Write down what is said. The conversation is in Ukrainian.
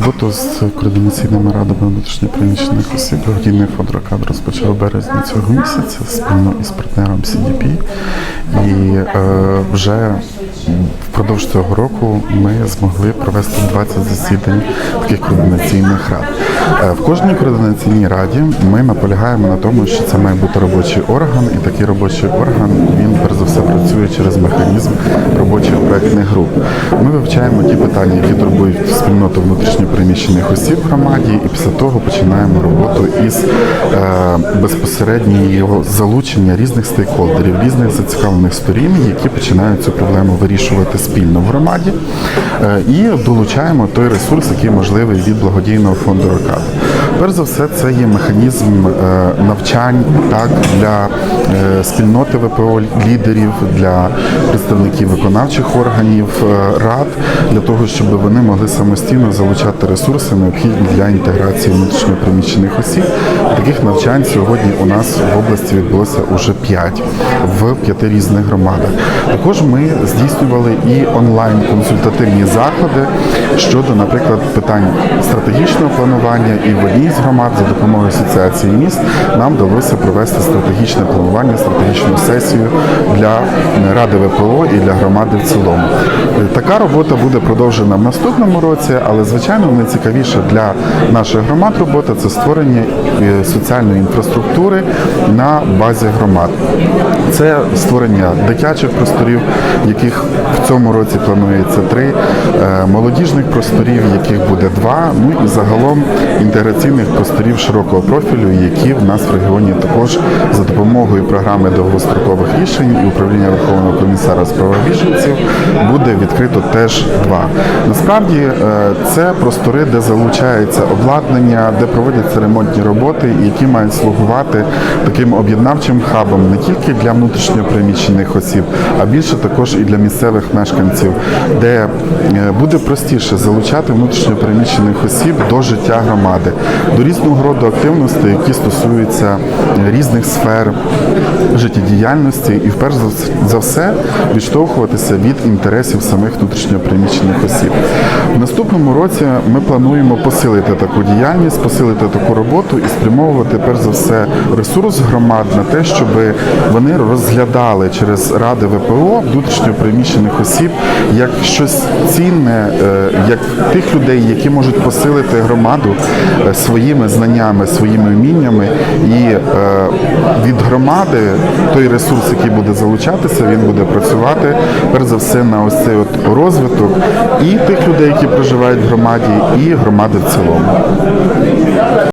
Роботу з координаційними радами внутрішньопереміщених осіб благодійний фонд розпочав березня цього місяця спільно із партнером CDP. І е, вже впродовж цього року ми змогли провести 20 засідань таких координаційних рад. Е, в кожній координаційній раді ми наполягаємо на тому, що це має бути робочий орган, і такий робочий орган він перш за все працює через механізм робочих проектних груп. Ми вивчаємо ті питання, які турбують спільноту внутрішньопереміщених осіб в громаді, і після того починаємо роботу із е, безпосереднього залучення різних стейкхолдерів, різних зацікавлених сторін, які починають цю проблему вирішувати спільно в громаді, е, і долучаємо той ресурс, який можливий від благодійного фонду Рокада. Перш за все, це є механізм е, навчань так для е, спільноти ВПО лідерів, для представників виконавчих органів е, рад, для того, щоб вони могли самостійно залучати ресурси, необхідні для інтеграції внутрішньопереміщених осіб. Таких навчань сьогодні у нас в області відбулося уже 5 в п'яти різних громадах. Також ми здійснювали і онлайн консультативні заходи щодо, наприклад, питань стратегічного планування. І в з громад за допомогою асоціації міст нам вдалося провести стратегічне планування, стратегічну сесію для ради ВПО і для громади в цілому. Така робота буде продовжена в наступному році, але звичайно найцікавіше для наших громад робота це створення е, соціальної інфраструктури на базі громад. Це створення дитячих просторів, яких в цьому році планується три, е, молодіжних просторів, яких буде два. Ну і загалом інтеграційних просторів широкого профілю, які в нас в регіоні також за допомогою програми довгострокових рішень і управління Верховного комісара з прав біженців буде відкрито теж два. Насправді е, це простори, де залучається обладнання, де проводяться ремонтні роботи, які мають слугувати таким об'єднавчим хабом не тільки для внутрішньопереміщених осіб, а більше також і для місцевих мешканців, де е, буде простіше залучати внутрішньопереміщених осіб до життя громади, до різного роду активностей, які стосуються різних сфер життєдіяльності, і вперше за все відштовхуватися від інтересів самих внутрішньопереміщених осіб. Наступному році ми плануємо посилити таку діяльність, посилити таку роботу і спрямовувати перш за все ресурс громад на те, щоб вони розглядали через ради ВПО внутрішньопереміщених осіб як щось цінне, е, як тих людей, які можуть посилити громаду е, своїми знаннями, своїми вміннями, і е, від громади той ресурс, який буде залучатися, він буде працювати перш за все на ось цей от розвиток. І тих людей, які проживають в громаді, і громади в цілому.